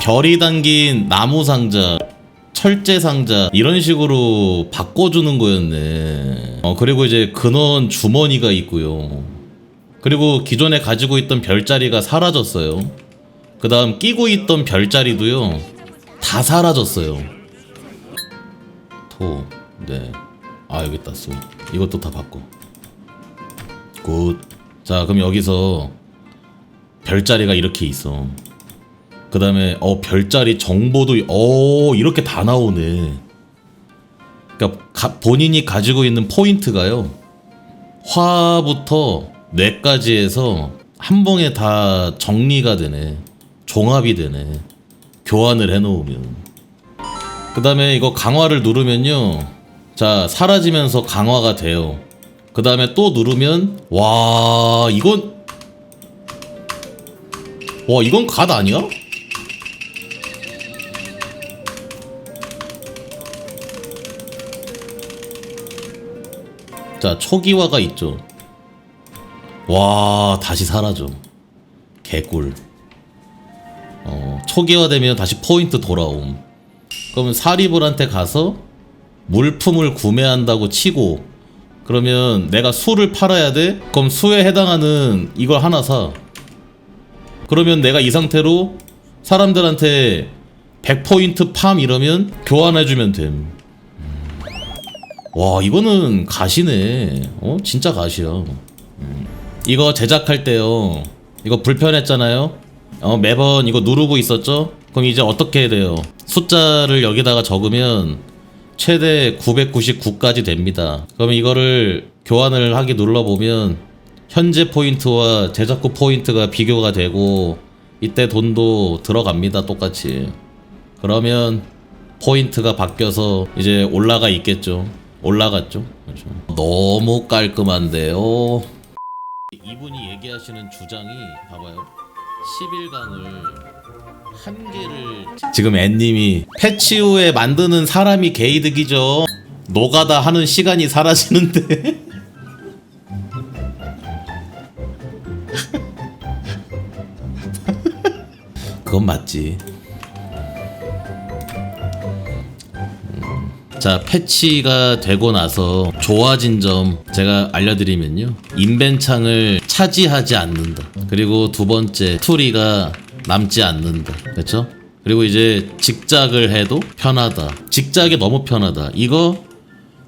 별이 담긴 나무 상자, 철제 상자 이런 식으로 바꿔주는 거였네. 어 그리고 이제 근원 주머니가 있고요. 그리고 기존에 가지고 있던 별자리가 사라졌어요. 그 다음 끼고 있던 별자리도요 다 사라졌어요. 토, 네. 아 여기 있다 쏘. 이것도 다 바꿔. 굿. 자 그럼 여기서 별자리가 이렇게 있어. 그 다음에 어 별자리 정보도 어 이렇게 다 나오네. 그러니까 가- 본인이 가지고 있는 포인트가요. 화부터 뇌까지 해서 한 봉에 다 정리가 되네. 종합이 되네. 교환을 해놓으면. 그 다음에 이거 강화를 누르면요. 자, 사라지면서 강화가 돼요. 그 다음에 또 누르면, 와, 이건, 와, 이건 갓 아니야? 자, 초기화가 있죠. 와, 다시 사라져. 개꿀. 어, 초기화되면 다시 포인트 돌아옴. 그러면 사리불한테 가서 물품을 구매한다고 치고 그러면 내가 수를 팔아야 돼? 그럼 수에 해당하는 이걸 하나 사. 그러면 내가 이 상태로 사람들한테 100포인트 팜 이러면 교환해주면 됨. 음. 와, 이거는 가시네. 어? 진짜 가시야. 음. 이거 제작할 때요. 이거 불편했잖아요. 어, 매번 이거 누르고 있었죠? 그럼 이제 어떻게 해야 돼요? 숫자를 여기다가 적으면 최대 999까지 됩니다. 그러면 이거를 교환을 하기 눌러보면 현재 포인트와 제작후 포인트가 비교가 되고 이때 돈도 들어갑니다. 똑같이. 그러면 포인트가 바뀌어서 이제 올라가 있겠죠. 올라갔죠. 그렇죠. 너무 깔끔한데요. 이분이 얘기하시는 주장이 봐봐요. 11강을 한 개를 지금 앤님이 패치 후에 만드는 사람이 게이득이죠. 노가다 하는 시간이 사라지는데. 그건 맞지. 자, 패치가 되고 나서 좋아진 점 제가 알려드리면요. 인벤창을 차지하지 않는다. 그리고 두 번째, 스토리가 남지 않는다. 그렇죠? 그리고 이제 직작을 해도 편하다. 직작이 너무 편하다. 이거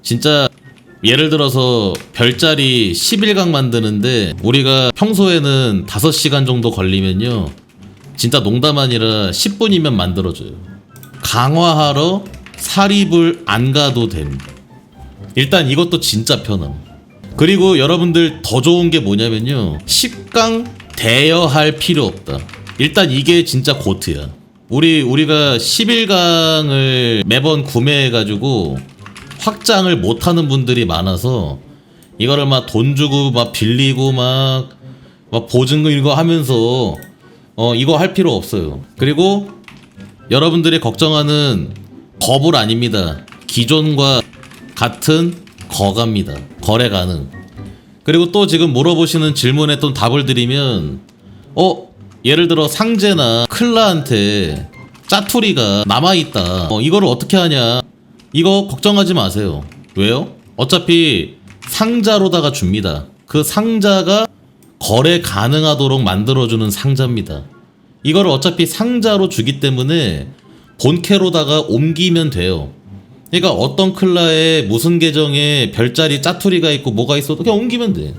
진짜 예를 들어서 별자리 11강 만드는데 우리가 평소에는 5시간 정도 걸리면요. 진짜 농담 아니라 10분이면 만들어줘요. 강화하러 사립을 안 가도 됨. 일단 이것도 진짜 편함. 그리고 여러분들 더 좋은 게 뭐냐면요. 10강 대여할 필요 없다. 일단 이게 진짜 고트야. 우리 우리가 11강을 매번 구매해 가지고 확장을 못 하는 분들이 많아서 이거를 막 돈 주고 막 빌리고 막, 막 보증금 이거 하면서 어 이거 할 필요 없어요. 그리고 여러분들이 걱정하는 거불 아닙니다. 기존과 같은 거갑니다. 거래 가능. 그리고 또 지금 물어보시는 질문에 또 답을 드리면 어 예를 들어 상제나 클라한테 짜투리가 남아있다. 어, 이거를 어떻게 하냐? 이거 걱정하지 마세요. 왜요? 어차피 상자로다가 줍니다. 그 상자가 거래 가능하도록 만들어주는 상자입니다. 이거를 어차피 상자로 주기 때문에 본캐로다가 옮기면 돼요. 그러니까 어떤 클라에 무슨 계정에 별자리 짜투리가 있고 뭐가 있어도 그냥 옮기면 돼.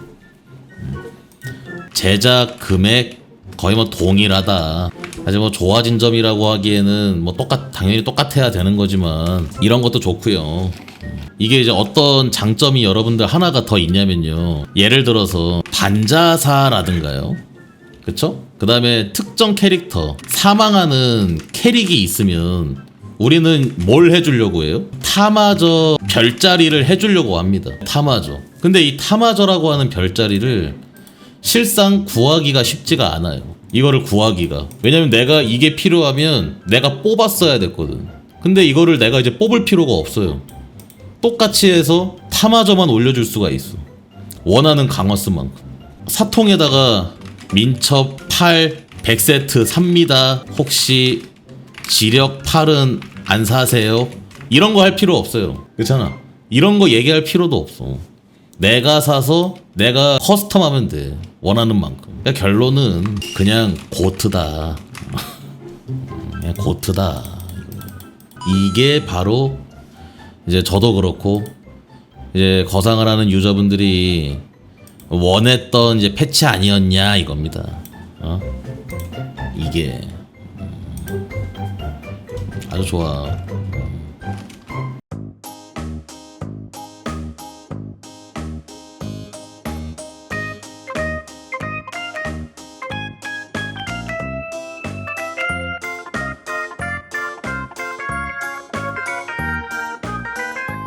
제작 금액 거의 뭐 동일하다. 사실 뭐 좋아진 점이라고 하기에는 뭐 똑같 당연히 똑같아야 되는 거지만 이런 것도 좋고요. 이게 이제 어떤 장점이 여러분들 하나가 더 있냐면요. 예를 들어서 반자사라든가요. 그쵸? 그 다음에 특정 캐릭터 사망하는 캐릭이 있으면 우리는 뭘 해주려고 해요? 타마저 별자리를 해주려고 합니다. 타마저. 근데 이 타마저라고 하는 별자리를 실상 구하기가 쉽지가 않아요. 이거를 구하기가. 왜냐면 내가 이게 필요하면 내가 뽑았어야 됐거든. 근데 이거를 내가 이제 뽑을 필요가 없어요. 똑같이 해서 타마저만 올려줄 수가 있어. 원하는 강화수만큼. 사통에다가 민첩 8 100세트 삽니다. 혹시 지력 8은 안 사세요? 이런 거 할 필요 없어요. 그렇잖아. 이런 거 얘기할 필요도 없어. 내가 사서 내가 커스텀하면 돼. 원하는 만큼. 그러니까 결론은 그냥 고트다. 그냥 고트다. 이게 바로 이제 저도 그렇고 이제 거상을 하는 유저분들이 원했던 이제 패치 아니었냐 이겁니다. 어? 이게 음, 아주 좋아.